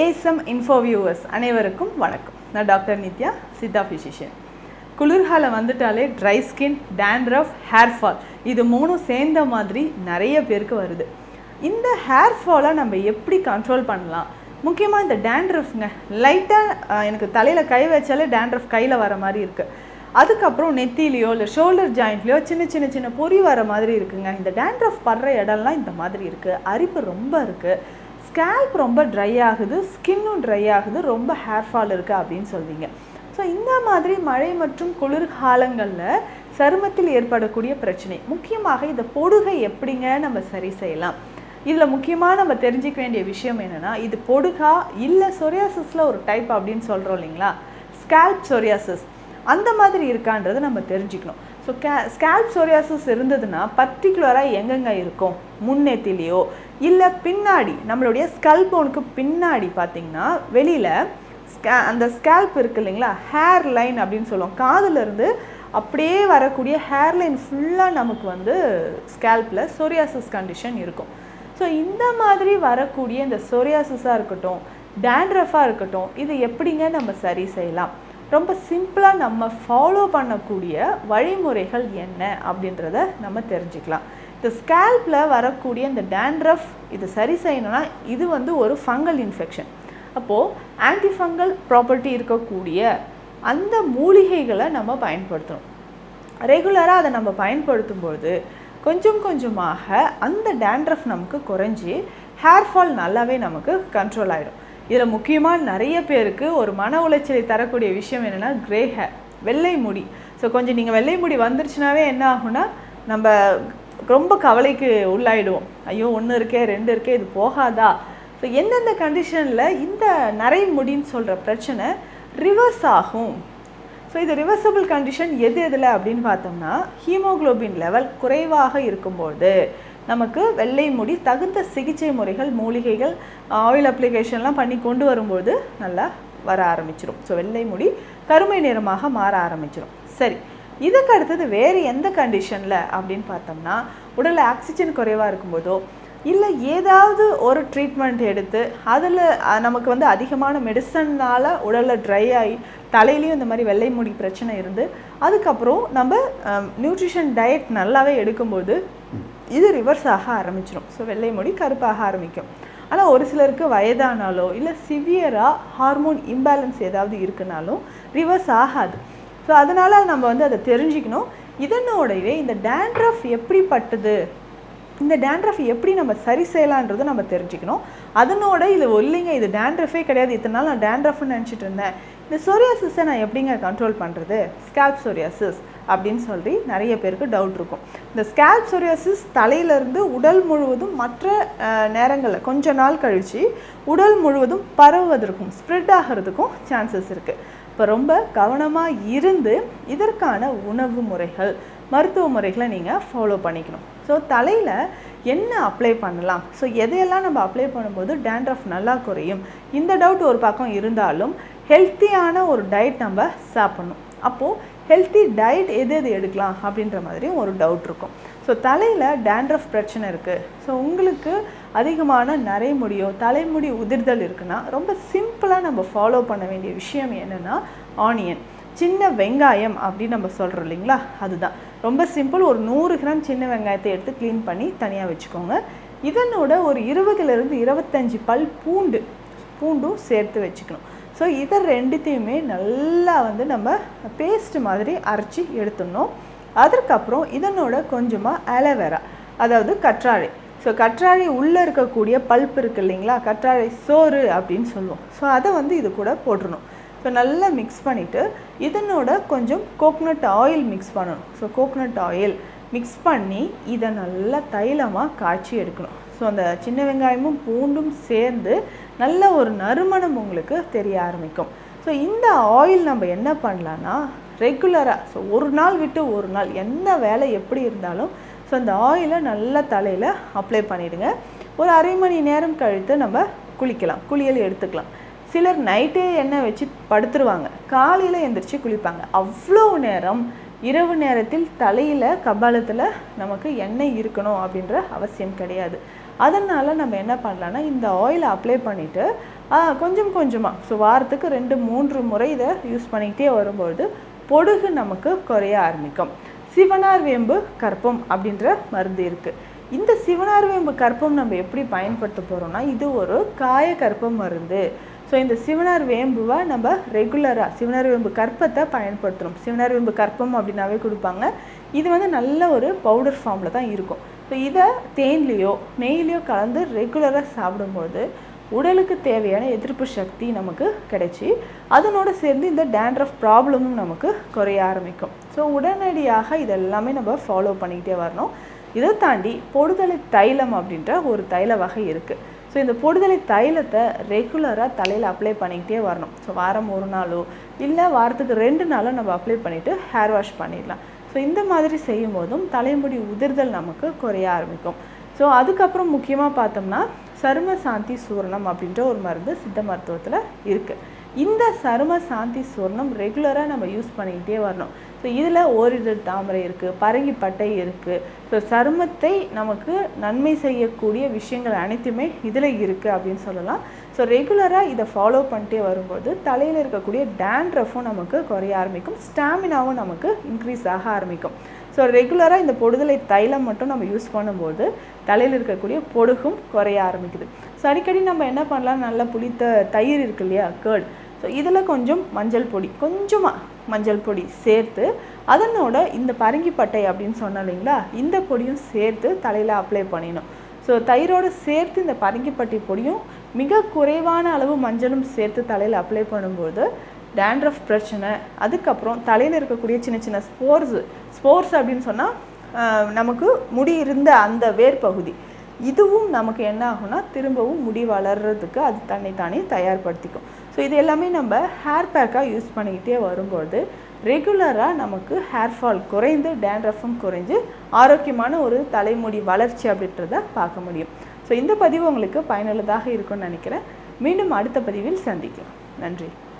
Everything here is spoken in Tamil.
ஏஎஸ்எம் இன்ஃபோ வியூவர்ஸ் அனைவருக்கும் வணக்கம். நான் டாக்டர் நித்யா சித்தா ஃபிசிஷியன் குளிர்காலம் வந்துட்டாலே dry skin dandruff hair fall இது மூணும் சேர்ந்த மாதிரி நிறைய பேருக்கு வருது. இந்த ஹேர் ஃபாலை நம்ம எப்படி கண்ட்ரோல் பண்ணலாம்? முக்கியமாக இந்த டேண்ட்ரஃப்ங்க லைட்டாக எனக்கு தலையில் கை வச்சாலே டேண்ட்ரஃப் கையில் வர மாதிரி இருக்குது அதுக்கப்புறம் நெத்திலேயோ இல்லை ஷோல்டர் ஜாயிண்ட்லையோ சின்ன சின்ன சின்ன பொறி வர மாதிரி இருக்குங்க. இந்த டேண்ட்ரஃப் படுற இடம்லாம் இந்த மாதிரி இருக்குது அரிப்பு ரொம்ப இருக்குது ஸ்கேல்ப் ரொம்ப ட்ரை ஆகுது ஸ்கின்னும் ட்ரை ஆகுது ரொம்ப ஹேர் ஃபால் இருக்குது அப்படின்னு சொல்வீங்க ஸோ இந்த மாதிரி மழை மற்றும் குளிர்காலங்களில் சருமத்தில் ஏற்படக்கூடிய பிரச்சனை முக்கியமாக இந்த பொடுகை எப்படிங்க நம்ம சரி செய்யலாம்? இதில் முக்கியமாக நம்ம தெரிஞ்சிக்க வேண்டிய விஷயம் என்னென்னா இது பொடுகா இல்லை சொரியாசிஸில் ஒரு டைப் அப்படின்னு சொல்கிறோம் இல்லைங்களா? ஸ்கேல்ப் சொரியாசிஸ் அந்த மாதிரி இருக்கான்றதை நம்ம தெரிஞ்சுக்கணும். ஸோ கே ஸ்கேல்ப் சொரியாசிஸ் இருந்ததுன்னா பர்டிகுலராக எங்கெங்கே இருக்கும்? முன்னேத்திலேயோ இல்லை பின்னாடி நம்மளுடைய ஸ்கல்போனுக்கு பின்னாடி பார்த்திங்கன்னா வெளியில் ஸ்கே அந்த ஸ்கேல்ப் இருக்கு இல்லைங்களா? ஹேர் லைன் அப்படின்னு சொல்லுவோம். காதுலேருந்து அப்படியே வரக்கூடிய ஹேர் லைன் ஃபுல்லாக நமக்கு வந்து ஸ்கேல்பில் சொரியாசிஸ் கண்டிஷன் இருக்கும். ஸோ இந்த மாதிரி வரக்கூடிய இந்த சொரியாசிஸாக இருக்கட்டும் டேண்ட்ரஃபாக இருக்கட்டும் இது எப்படிங்க நம்ம சரி செய்யலாம்? ரொம்ப சிம்பிளாக நம்ம ஃபாலோ பண்ணக்கூடிய வழிமுறைகள் என்ன அப்படின்றத நம்ம தெரிஞ்சுக்கலாம். இந்த ஸ்கேல்பில் வரக்கூடிய இந்த டேண்ட்ரஃப் இது சரி செய்யணும்னா இது வந்து ஒரு ஃபங்கல் இன்ஃபெக்ஷன் அப்போது ஆன்டிஃபங்கல் ப்ராப்பர்ட்டி இருக்கக்கூடிய அந்த மூலிகைகளை நம்ம பயன்படுத்தணும். ரெகுலராக அதை நம்ம பயன்படுத்தும்பொழுது கொஞ்சம் கொஞ்சமாக அந்த டேண்ட்ரஃப் நமக்கு குறைஞ்சி ஹேர் ஃபால் நல்லாவே நமக்கு கண்ட்ரோல் ஆகிடும் இதில் முக்கியமாக நிறைய பேருக்கு ஒரு மன உளைச்சலை தரக்கூடிய விஷயம் என்னென்னா கிரே ஹேர் வெள்ளை முடி. ஸோ கொஞ்சம் நீங்கள் வெள்ளை முடி வந்துருச்சுனாவே என்ன ஆகும்னா நம்ம ரொம்ப கவலைக்கு உள்ளாயிடுவோம். ஐயோ ஒன்று இருக்கே ரெண்டு இருக்கே இது போகாதா? ஸோ எந்தெந்த கண்டிஷனில் இந்த நரை முடின்னு சொல்கிற பிரச்சனை ரிவர்ஸ் ஆகும். ஸோ இது ரிவர்சபிள் கண்டிஷன் எது எதில் அப்படின்னு பார்த்தோம்னா ஹீமோக்ளோபின் லெவல் குறைவாக இருக்கும்போது. நமக்கு வெள்ளை முடி தகுந்த சிகிச்சை முறைகள் மூலிகைகள் ஆயில் அப்ளிகேஷன்லாம் பண்ணி கொண்டு வரும்போது நல்லா வர ஆரம்பிச்சிடும் ஸோ வெள்ளை முடி கருமை நிறமாக மாற ஆரம்பிச்சிடும் சரி இதுக்கு அடுத்தது வேறு எந்த கண்டிஷனில் அப்படின்னு பார்த்தோம்னா உடலில் ஆக்சிஜன் குறைவாக இருக்கும்போதோ இல்லை ஏதாவது ஒரு ட்ரீட்மெண்ட் எடுத்து அதில் நமக்கு வந்து அதிகமான மெடிசன்னால் உடலில் ட்ரை ஆகி தலையிலையும் இந்த மாதிரி வெள்ளை முடி பிரச்சனை இருந்து அதுக்கப்புறம் நம்ம நியூட்ரிஷன் டயட் நல்லாவே எடுக்கும்போது இது ரிவர்ஸ் ஆக ஆரம்பிச்சிடும் ஸோ வெள்ளை முடி கருப்பாக ஆரம்பிக்கும். ஆனால் ஒரு சிலருக்கு வயதானாலோ இல்லை சிவியராக ஹார்மோன் இம்பேலன்ஸ் ஏதாவது இருக்குனாலும் ரிவர்ஸ் ஆகாது. ஸோ அதனால் நம்ம வந்து அதை தெரிஞ்சுக்கணும். இதனோடவே இந்த டேண்ட்ரஃப் எப்படிப்பட்டது? இந்த டேண்ட்ரஃப் எப்படி நம்ம சரி செய்யலான்றதை நம்ம தெரிஞ்சுக்கணும். அதனோட இது இல்லைங்க இது டேண்ட்ரஃபே கிடையாது. இத்தனை நாள் நான் டேண்ட்ரஃப்னு நினச்சிட்டு இருந்தேன். இந்த சோரியாசிஸை நான் எப்படிங்க கண்ட்ரோல் பண்ணுறது ஸ்கேல்ப் சோரியாசிஸ் அப்படின்னு சொல்லி நிறைய பேருக்கு டவுட் இருக்கும். இந்த ஸ்கேல்ப் சோரியாசிஸ் தலையிலேருந்து உடல் முழுவதும் மற்ற நேரங்களில் கொஞ்ச நாள் கழித்து உடல் முழுவதும் பரவுவதற்கும் ஸ்ப்ரெட் ஆகிறதுக்கும் சான்சஸ் இருக்குது இப்போ ரொம்ப கவனமாக இருந்து இதற்கான உணவு முறைகள் மருத்துவ முறைகளை நீங்கள் ஃபாலோ பண்ணிக்கணும். ஸோ தலையில் என்ன அப்ளை பண்ணலாம்? ஸோ எதையெல்லாம் நம்ம அப்ளை பண்ணும்போது டேண்ட்ரஃப் நல்லா குறையும்? இந்த டவுட் ஒரு பக்கம் இருந்தாலும் ஹெல்த்தியான ஒரு டயட் நம்ம சாப்பிட்ணும். அப்போது ஹெல்த்தி டயட் எது எது எடுக்கலாம் அப்படின்ற மாதிரியும் ஒரு டவுட் இருக்கும். ஸோ தலையில் டேண்ட்ரஃப் பிரச்சனை இருக்குது ஸோ உங்களுக்கு அதிகமான நரைமுடியோ தலைமுடி உதிர்தல் இருக்குன்னா ரொம்ப சிம்பிளாக நம்ம ஃபாலோ பண்ண வேண்டிய விஷயம் என்னென்னா ஆனியன் சின்ன வெங்காயம் அப்படின்னு நம்ம சொல்கிறோம் இல்லைங்களா? அதுதான். ரொம்ப சிம்பிள் ஒரு நூறு கிராம் சின்ன வெங்காயத்தை எடுத்து க்ளீன் பண்ணி தனியாக வச்சுக்கோங்க. இதனோட ஒரு இருபதுலேருந்து இருபத்தஞ்சி பல் பூண்டு பூண்டும் சேர்த்து வச்சுக்கணும். ஸோ இதை ரெண்டுத்தையுமே நல்லா வந்து நம்ம பேஸ்ட் மாதிரி அரைச்சி எடுத்துடணும். அதற்கப்புறம் இதனோட கொஞ்சமாக அலோவேரா அதாவது கற்றாழை. ஸோ கற்றாழை உள்ளே இருக்கக்கூடிய பல்ப் இருக்குது இல்லைங்களா? கற்றாழை சோறு அப்படின்னு சொல்லுவோம். ஸோ அதை வந்து இது கூட போட்டுடணும். ஸோ நல்லா மிக்ஸ் பண்ணிவிட்டு இதனோட கொஞ்சம் கோக்னட் ஆயில் மிக்ஸ் பண்ணணும். ஸோ கோக்னட் ஆயில் மிக்ஸ் பண்ணி இதை நல்லா தைலமாக காய்ச்சி எடுக்கணும். ஸோ அந்த சின்ன வெங்காயமும் பூண்டும் சேர்ந்து நல்ல ஒரு நறுமணம் உங்களுக்கு தெரிய ஆரம்பிக்கும். ஸோ இந்த ஆயில் நம்ம என்ன பண்ணலான்னா ரெகுலராக ஸோ ஒரு நாள் விட்டு ஒரு நாள் என்ன வேலை எப்படி இருந்தாலும் ஸோ அந்த ஆயிலை நல்லா தலையில் அப்ளை பண்ணிவிடுங்க ஒரு அரை மணி நேரம் கழித்து நம்ம குளிக்கலாம். குளியல் எடுத்துக்கலாம். சிலர் நைட்டே எண்ணெய் வச்சு படுத்துருவாங்க. காலையில் எந்திரிச்சு குளிப்பாங்க. அவ்வளோ நேரம் இரவு நேரத்தில் தலையில் கபாலத்தில் நமக்கு எண்ணெய் இருக்கணும் அப்படின்ற அவசியம் கிடையாது. அதனால் நம்ம என்ன பண்ணலான்னா இந்த ஆயிலை அப்ளை பண்ணிவிட்டு கொஞ்சம் கொஞ்சமாக ஸோ வாரத்துக்கு ரெண்டு மூன்று முறை இதை யூஸ் பண்ணிக்கிட்டே வரும்பொழுது பொடுகு நமக்கு குறைய ஆரம்பிக்கும். சிவனார் வேம்பு கற்பம் அப்படின்ற மருந்து இருக்குது இந்த சிவனார் வேம்பு கற்பம் நம்ம எப்படி பயன்படுத்த போகிறோம்னா இது ஒரு காய கற்பம் மருந்து. ஸோ இந்த சிவனார் வேம்புவை நம்ம ரெகுலராக சிவனார் வேம்பு கற்பத்தை பயன்படுத்துகிறோம் சிவனார் வேம்பு கற்பம் அப்படின்னாவே கொடுப்பாங்க. இது வந்து நல்ல ஒரு பவுடர் ஃபார்மில் தான் இருக்கும். ஸோ இதை தேன்லேயோ நெய்லேயோ கலந்து ரெகுலராக சாப்பிடும்போது உடலுக்கு தேவையான எதிர்ப்பு சக்தி நமக்கு கிடைச்சி அதனோடு சேர்ந்து இந்த டேண்ட்ரஃப் ப்ராப்ளமும் நமக்கு குறைய ஆரம்பிக்கும். ஸோ உடனடியாக இதெல்லாமே நம்ம ஃபாலோ பண்ணிக்கிட்டே வரணும். இதை தாண்டி பொடுதலை தைலம் அப்படின்ற ஒரு தைல வகை இருக்குது ஸோ இந்த பொடுதலை தைலத்தை ரெகுலராக தலையில் அப்ளை பண்ணிக்கிட்டே வரணும். ஸோ வாரம் ஒரு நாளோ இல்லை வாரத்துக்கு ரெண்டு நாளோ நம்ம அப்ளை பண்ணிவிட்டு ஹேர் வாஷ் பண்ணிடலாம். ஸோ இந்த மாதிரி செய்யும் போதும் தலைமுடி உதிர்தல் நமக்கு குறைய ஆரம்பிக்கும். ஸோ அதுக்கப்புறம் முக்கியமாக பார்த்தோம்னா சரும சாந்தி சூரணம் அப்படின்ற ஒரு மருந்து சித்த மருத்துவத்தில் இருக்குது இந்த சரும சாந்தி சூர்ணம் ரெகுலராக நம்ம யூஸ் பண்ணிக்கிட்டே வரணும். ஸோ இதில் ஓரிடர் தாமரை இருக்குது பரங்கிப்பட்டை இருக்குது ஸோ சருமத்தை நமக்கு நன்மை செய்யக்கூடிய விஷயங்கள் அனைத்துமே இதில் இருக்குது அப்படின்னு சொல்லலாம். ஸோ ரெகுலராக இதை ஃபாலோ பண்ணிட்டே வரும்போது தலையில் இருக்கக்கூடிய டேண்ட்ரஃபும் நமக்கு குறைய ஆரம்பிக்கும். ஸ்டாமினாவும் நமக்கு இன்க்ரீஸ் ஆக ஆரம்பிக்கும். ஸோ ரெகுலராக இந்த பொடுதலை தைலம் மட்டும் நம்ம யூஸ் பண்ணும்போது தலையில் இருக்கக்கூடிய பொடுகும் குறைய ஆரம்பிக்குது. ஸோ அடிக்கடி நம்ம என்ன பண்ணலாம்? நல்லா புளித்த தயிர் இருக்கு இல்லையா? கேர்டு ஸோ இதில் கொஞ்சம் மஞ்சள் பொடி கொஞ்சமாக மஞ்சள் பொடி சேர்த்து அதனோட இந்த பரங்கிப்பட்டை அப்படின்னு சொன்னோம் இல்லைங்களா இந்த பொடியும் சேர்த்து தலையில் அப்ளை பண்ணிடணும். ஸோ தயிரோடு சேர்த்து இந்த பரங்கிப்பட்டை பொடியும் மிக குறைவான அளவு மஞ்சளும் சேர்த்து தலையில் அப்ளை பண்ணும்போது டேண்ட்ரஃப் பிரச்சனை அதுக்கப்புறம் தலையில் இருக்கக்கூடிய சின்ன சின்ன ஸ்போர்ஸ் ஸ்போர்ஸ் அப்படின்னு சொன்னால் நமக்கு முடி இருந்த அந்த வேர் பகுதி இதுவும் நமக்கு என்ன ஆகும்னா திரும்பவும் முடி வளர்கிறதுக்கு அது தன்னை தானே தயார்படுத்திக்கும். ஸோ இது எல்லாமே நம்ம ஹேர் பேக்காக யூஸ் பண்ணிக்கிட்டே வரும்போது ரெகுலராக நமக்கு ஹேர் ஃபால் குறைந்து டேண்ட்ரஃபும் குறைஞ்சு ஆரோக்கியமான ஒரு தலைமுடி வளர்ச்சி அப்படின்றத பார்க்க முடியும். ஸோ இந்த பதிவு உங்களுக்கு பயனுள்ளதாக இருக்கும்னு நினைக்கிறேன். மீண்டும் அடுத்த பதிவில் சந்திக்கலாம். நன்றி.